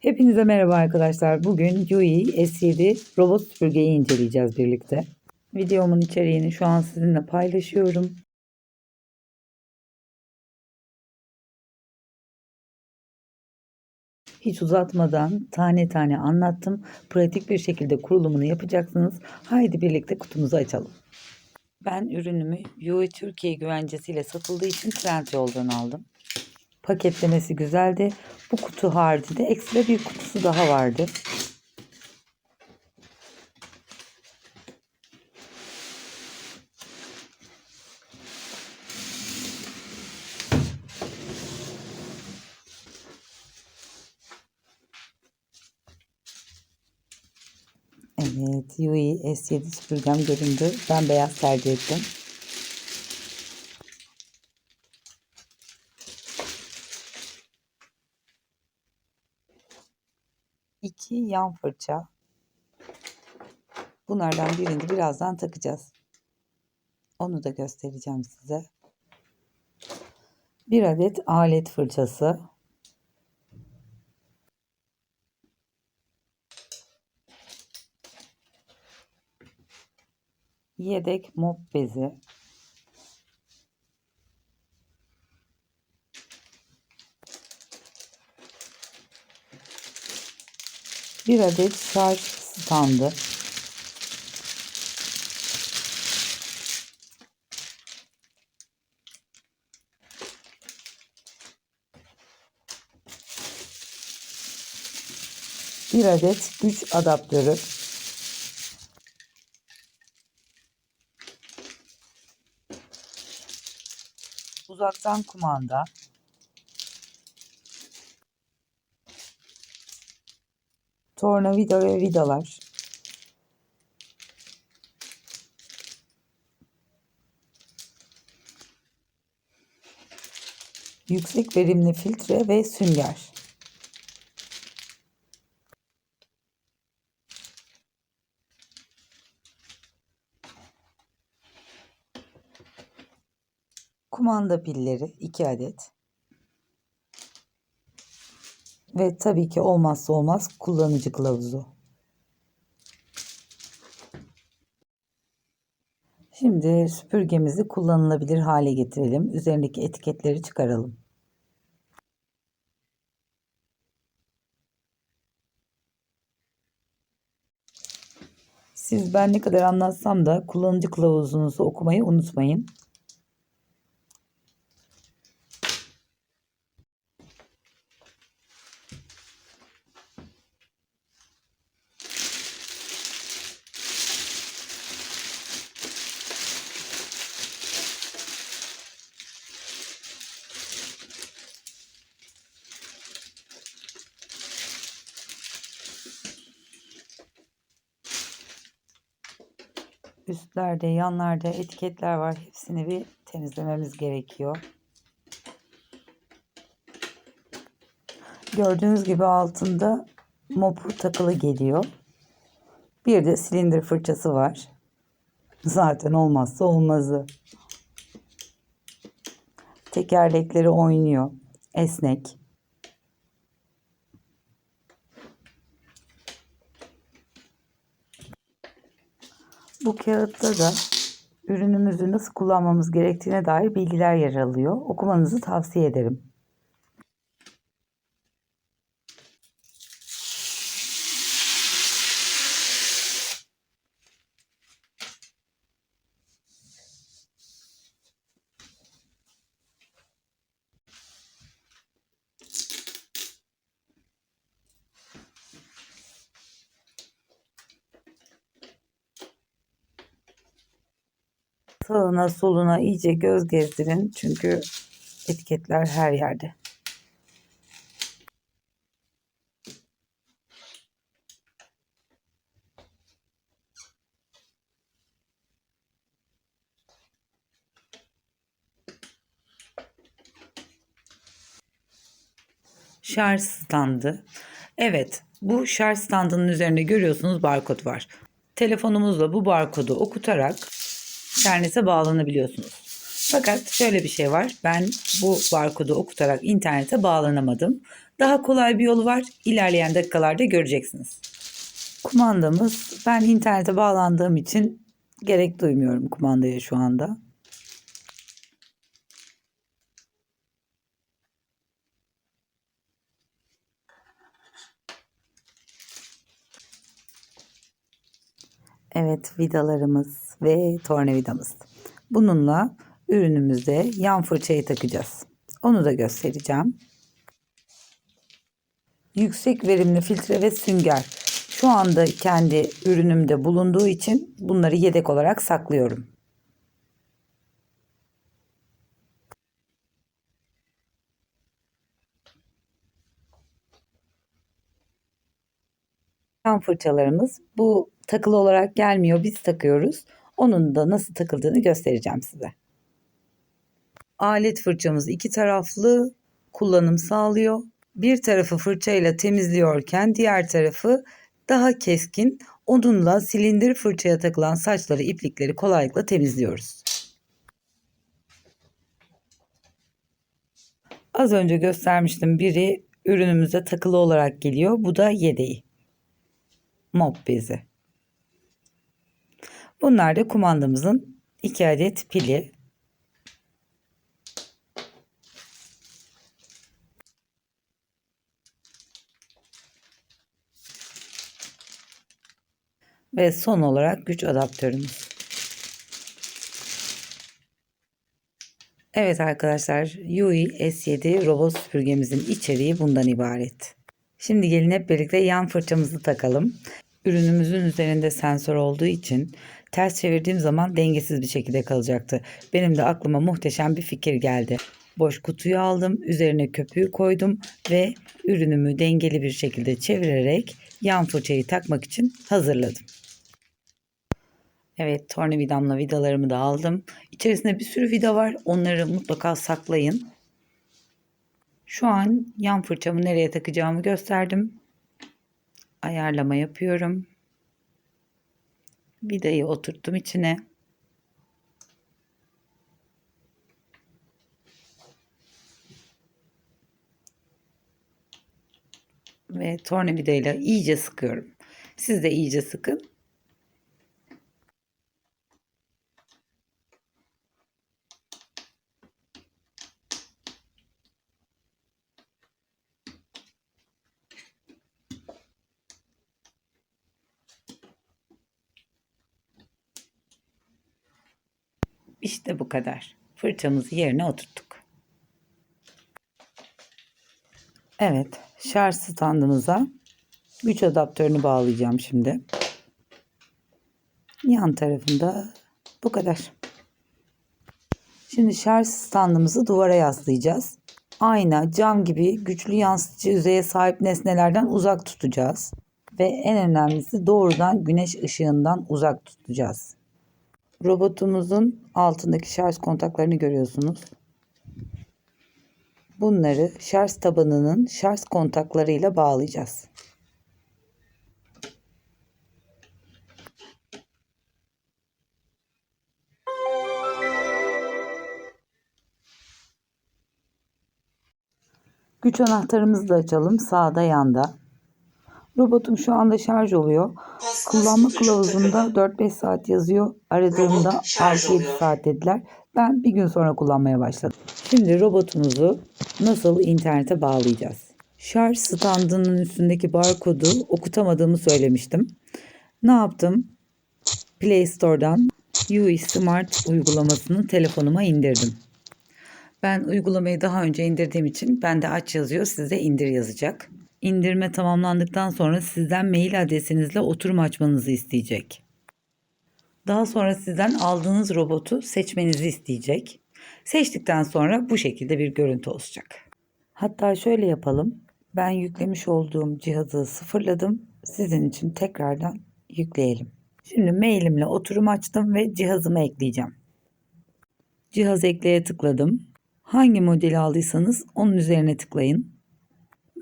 Hepinize merhaba arkadaşlar. Bugün Yui S7 robot süpürgeyi inceleyeceğiz birlikte. Videomun içeriğini şu an sizinle paylaşıyorum. Hiç uzatmadan tane tane anlattım. Pratik bir şekilde kurulumunu yapacaksınız. Haydi birlikte kutumuzu açalım. Ben ürünümü Yui Türkiye güvencesiyle satıldığı için Trendyol'dan aldım. Paketlemesi güzeldi. Bu kutu haricinde ekstra bir kutusu daha vardı. Evet, Yui S7 süpürgem göründü. Ben beyaz tercih ettim. İki yan fırça. Bunlardan birini birazdan takacağız. Onu da göstereceğim size. Bir adet alet fırçası. Yedek mop bezi. Bir adet şarj standı. Bir adet güç adaptörü. Uzaktan kumanda. Tornavida ve vidalar. Yüksek verimli filtre ve sünger. Kumanda pilleri 2 adet. Ve tabii ki olmazsa olmaz kullanıcı kılavuzu. Şimdi süpürgemizi kullanılabilir hale getirelim. Üzerindeki etiketleri çıkaralım. Siz ben ne kadar anlatsam da kullanıcı kılavuzunuzu okumayı unutmayın. Üstlerde, yanlarda etiketler var. Hepsini bir temizlememiz gerekiyor. Gördüğünüz gibi altında mopu takılı geliyor. Bir de silindir fırçası var. Zaten olmazsa olmazı. Tekerlekleri oynuyor. Esnek. Bu kağıtta da ürünümüzü nasıl kullanmamız gerektiğine dair bilgiler yer alıyor. Okumanızı tavsiye ederim. Sağına soluna iyice göz gezdirin. Çünkü etiketler her yerde. Şarj standı. Evet, bu şarj standının üzerinde görüyorsunuz barkod var. Telefonumuzla bu barkodu okutarak internete bağlanabiliyorsunuz. Fakat şöyle bir şey var. Ben bu barkodu okutarak internete bağlanamadım. Daha kolay bir yolu var. İlerleyen dakikalarda göreceksiniz. Kumandamız ben internete bağlandığım için gerek duymuyorum kumandaya şu anda. Evet vidalarımız ve tornavidamız. Bununla ürünümüze yan fırçayı takacağız. Onu da göstereceğim. Yüksek verimli filtre ve sünger. Şu anda kendi ürünümde bulunduğu için bunları yedek olarak saklıyorum. Yan fırçalarımız bu takılı olarak gelmiyor biz takıyoruz. Onun da nasıl takıldığını göstereceğim size. Alet fırçamız iki taraflı kullanım sağlıyor. Bir tarafı fırçayla temizliyorken diğer tarafı daha keskin onunla silindir fırçaya takılan saçları iplikleri kolaylıkla temizliyoruz. Az önce göstermiştim biri ürünümüze takılı olarak geliyor. Bu da yedeği. Mop bezi. Bunlar da kumandamızın iki adet pili. Ve son olarak güç adaptörümüz. Evet arkadaşlar Yui S7 robot süpürgemizin içeriği bundan ibaret. Şimdi gelin hep birlikte yan fırçamızı takalım. Ürünümüzün üzerinde sensör olduğu için ters çevirdiğim zaman dengesiz bir şekilde kalacaktı. Benim de aklıma muhteşem bir fikir geldi. Boş kutuyu aldım, üzerine köpüğü koydum ve ürünümü dengeli bir şekilde çevirerek yan fırçayı takmak için hazırladım. Evet tornavidamla vidalarımı da aldım. İçerisinde bir sürü vida var. Onları mutlaka saklayın. Şu an yan fırçamı nereye takacağımı gösterdim. Ayarlama yapıyorum. Vidayı oturttum içine. Ve tornavidayla iyice sıkıyorum. Siz de iyice sıkın. İşte bu kadar. Fırçamızı yerine oturttuk. Evet, şarj standımıza güç adaptörünü bağlayacağım şimdi. Yan tarafında bu kadar. Şimdi şarj standımızı duvara yaslayacağız. Ayna, cam gibi güçlü yansıtıcı yüzeye sahip nesnelerden uzak tutacağız. Ve en önemlisi doğrudan güneş ışığından uzak tutacağız. Robotumuzun altındaki şarj kontaklarını görüyorsunuz. Bunları şarj tabanının şarj kontaklarıyla bağlayacağız. Güç anahtarımızı da açalım sağda yanda. Robotum şu anda şarj oluyor. Kullanma kılavuzunda 4-5 saat yazıyor. Aradığımda 6-7 saat dediler. Ben bir gün sonra kullanmaya başladım. Şimdi robotumuzu nasıl internete bağlayacağız? Şarj standının üstündeki barkodu okutamadığımı söylemiştim. Ne yaptım? Play Store'dan UI Smart uygulamasını telefonuma indirdim. Ben uygulamayı daha önce indirdiğim için bende aç yazıyor, sizde indir yazacak. İndirme tamamlandıktan sonra sizden mail adresinizle oturum açmanızı isteyecek. Daha sonra sizden aldığınız robotu seçmenizi isteyecek. Seçtikten sonra bu şekilde bir görüntü olacak. Hatta şöyle yapalım. Ben yüklemiş olduğum cihazı sıfırladım. Sizin için tekrardan yükleyelim. Şimdi mailimle oturum açtım ve cihazımı ekleyeceğim. Cihaz ekleye tıkladım. Hangi modeli aldıysanız onun üzerine tıklayın.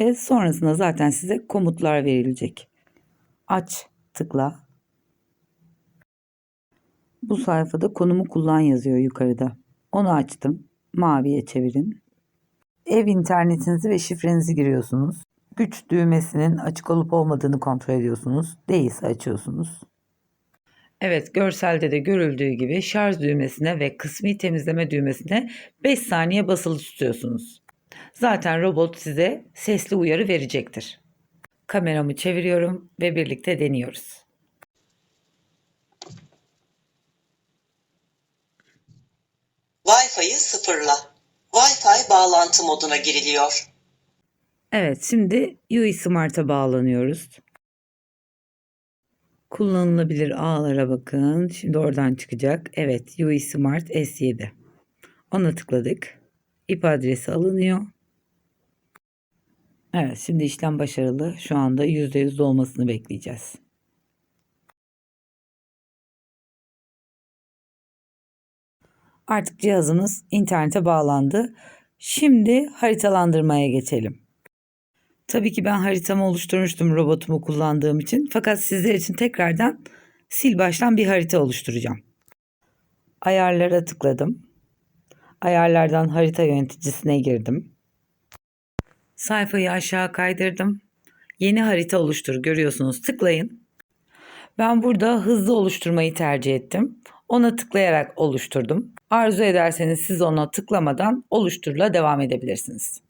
Ve sonrasında zaten size komutlar verilecek. Aç, tıkla. Bu sayfada konumu kullan yazıyor yukarıda. Onu açtım. Maviye çevirin. Ev internetinizi ve şifrenizi giriyorsunuz. Güç düğmesinin açık olup olmadığını kontrol ediyorsunuz. Değilse açıyorsunuz. Evet görselde de görüldüğü gibi şarj düğmesine ve kısmi temizleme düğmesine 5 saniye basılı tutuyorsunuz. Zaten robot size sesli uyarı verecektir. Kameramı çeviriyorum ve birlikte deniyoruz. Wi-Fi'yi sıfırla. Wi-Fi bağlantı moduna giriliyor. Evet, şimdi UI Smart'a bağlanıyoruz. Kullanılabilir ağlara bakın. Şimdi oradan çıkacak. Evet, UI Smart S7. Ona tıkladık. IP adresi alınıyor. Evet, şimdi işlem başarılı. Şu anda %100 dolmasını bekleyeceğiz. Artık cihazımız internete bağlandı. Şimdi haritalandırmaya geçelim. Tabii ki ben haritamı oluşturmuştum robotumu kullandığım için. Fakat sizler için tekrardan sil baştan bir harita oluşturacağım. Ayarlara tıkladım. Ayarlardan harita yöneticisine girdim. Sayfayı aşağı kaydırdım. Yeni harita oluştur görüyorsunuz. Tıklayın. Ben burada hızlı oluşturmayı tercih ettim. Ona tıklayarak oluşturdum. Arzu ederseniz siz ona tıklamadan oluşturla devam edebilirsiniz.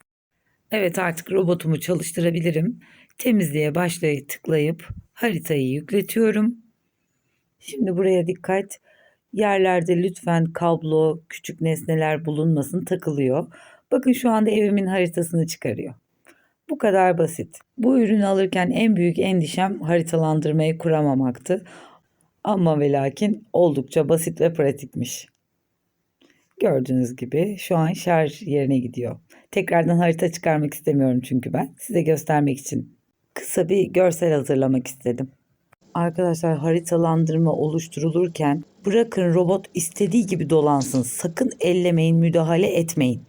Evet artık robotumu çalıştırabilirim. Temizliğe başlayıp tıklayıp haritayı yükletiyorum. Şimdi buraya dikkat. Yerlerde lütfen kablo, küçük nesneler bulunmasın takılıyor. Bakın şu anda evimin haritasını çıkarıyor. Bu kadar basit. Bu ürünü alırken en büyük endişem haritalandırmayı kuramamaktı. Ama ve lakin oldukça basit ve pratikmiş. Gördüğünüz gibi şu an şarj yerine gidiyor. Tekrardan harita çıkarmak istemiyorum çünkü ben. Size göstermek için kısa bir görsel hazırlamak istedim. Arkadaşlar haritalandırma oluşturulurken bırakın robot istediği gibi dolansın. Sakın ellemeyin, müdahale etmeyin.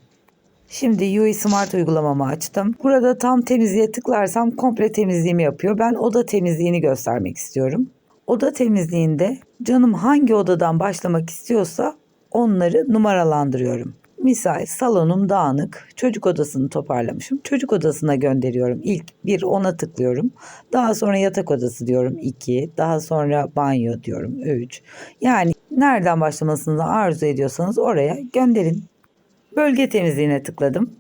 Şimdi UI Smart uygulamamı açtım. Burada tam temizliğe tıklarsam komple temizliğimi yapıyor. Ben oda temizliğini göstermek istiyorum. Oda temizliğinde canım hangi odadan başlamak istiyorsa onları numaralandırıyorum. Misal salonum dağınık, çocuk odasını toparlamışım. Çocuk odasına gönderiyorum. İlk bir ona tıklıyorum. Daha sonra yatak odası diyorum 2. Daha sonra banyo diyorum 3. Yani nereden başlamasını arzu ediyorsanız oraya gönderin. Bölge temizliğine tıkladım.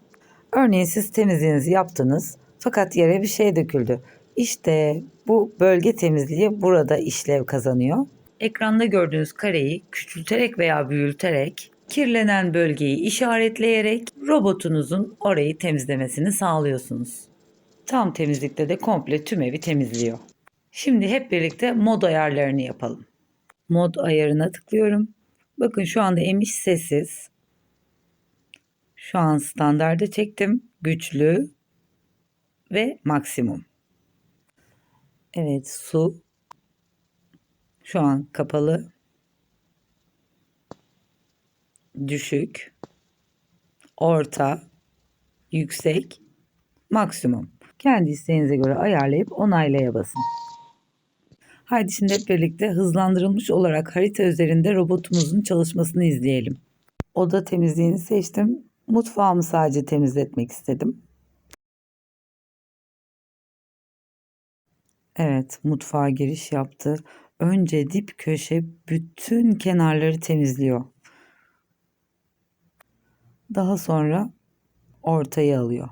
Örneğin siz temizliğinizi yaptınız fakat yere bir şey döküldü. İşte bu bölge temizliği burada işlev kazanıyor. Ekranda gördüğünüz kareyi küçülterek veya büyüterek kirlenen bölgeyi işaretleyerek robotunuzun orayı temizlemesini sağlıyorsunuz. Tam temizlikte de komple tüm evi temizliyor. Şimdi hep birlikte mod ayarlarını yapalım. Mod ayarına tıklıyorum. Bakın şu anda emiş sessiz. Şu an standarda çektim. Güçlü ve maksimum. Evet su şu an kapalı. Düşük. Orta. Yüksek. Maksimum. Kendi isteğinize göre ayarlayıp onaylaya basın. Haydi şimdi hep birlikte hızlandırılmış olarak harita üzerinde robotumuzun çalışmasını izleyelim. Oda temizliğini seçtim. Mutfağımı sadece temizletmek istedim. Evet, mutfağa giriş yaptı. Önce dip köşe bütün kenarları temizliyor. Daha sonra ortayı alıyor.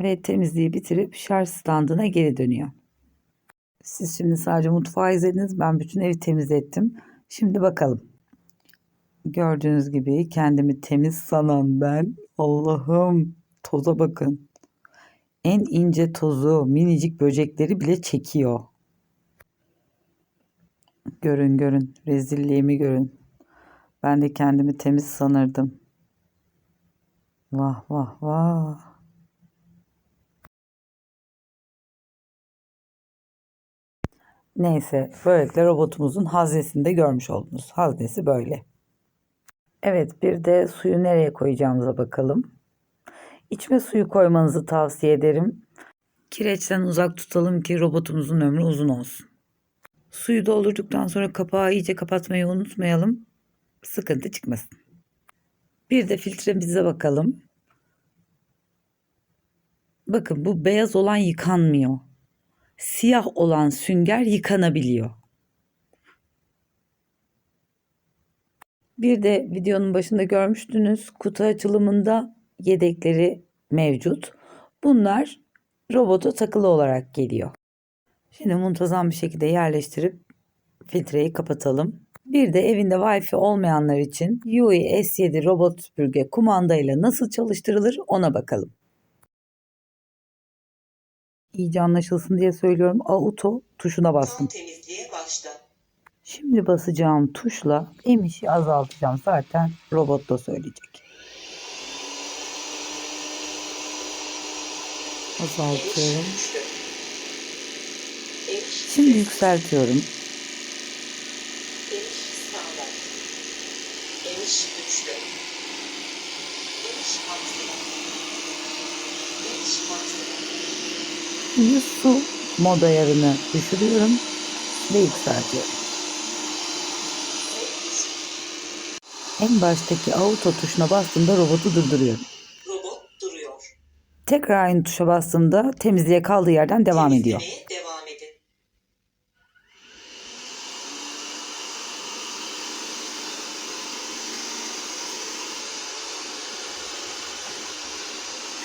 Ve temizliği bitirip şarj standına geri dönüyor. Siz şimdi sadece mutfağı izlediniz. Ben bütün evi temizlettim. Şimdi bakalım. Gördüğünüz gibi kendimi temiz sanan ben. Allah'ım toza bakın. En ince tozu, minicik böcekleri bile çekiyor. Görün görün, rezilliğimi görün. Ben de kendimi temiz sanırdım. Vah vah vah. Neyse, böylelikle robotumuzun haznesini de görmüş oldunuz. Haznesi böyle. Evet, bir de suyu nereye koyacağımıza bakalım. İçme suyu koymanızı tavsiye ederim. Kireçten uzak tutalım ki robotumuzun ömrü uzun olsun. Suyu doldurduktan sonra kapağı iyice kapatmayı unutmayalım. Sıkıntı çıkmasın. Bir de filtremize bakalım. Bakın bu beyaz olan yıkanmıyor. Siyah olan sünger yıkanabiliyor. Bir de videonun başında görmüştünüz kutu açılımında yedekleri mevcut. Bunlar robota takılı olarak geliyor. Şimdi muntazam bir şekilde yerleştirip filtreyi kapatalım. Bir de evinde Wi-Fi olmayanlar için Yui S7 robot süpürge kumandayla nasıl çalıştırılır ona bakalım. İyice anlaşılsın diye söylüyorum. Auto tuşuna bastım. Tam temizliğe başla. Şimdi basacağım tuşla emişi azaltacağım. Zaten robot da söyleyecek. Azaltıyorum. Şimdi yükseltiyorum. Emiş standart. Emiş güçlü. Emiş maksimum. Emiş maksimum. Şimdi su mod ayarını düşürüyorum ve yükseltiyorum. En baştaki auto tuşuna bastığımda robotu durduruyorum. Robot duruyor. Tekrar aynı tuşa bastığımda temizliğe kaldığı yerden devam ediyor. Temizlemeye devam edin.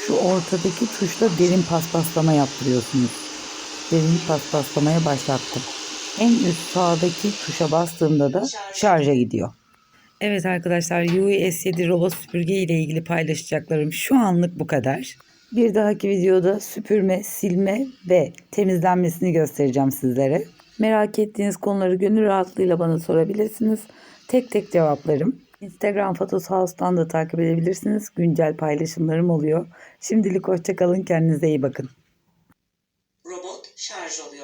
Şu ortadaki tuşla derin paspaslama yaptırıyorsunuz. Derin paspaslamaya başlattım. En üst sağdaki tuşa bastığımda da şarja gidiyor. Evet arkadaşlar Yui S7 robot süpürge ile ilgili paylaşacaklarım şu anlık bu kadar. Bir dahaki videoda süpürme, silme ve temizlenmesini göstereceğim sizlere. Merak ettiğiniz konuları gönül rahatlığıyla bana sorabilirsiniz. Tek tek cevaplarım. Instagram Fatos House'tan da takip edebilirsiniz. Güncel paylaşımlarım oluyor. Şimdilik hoşçakalın. Kendinize iyi bakın. Robot şarj oluyor.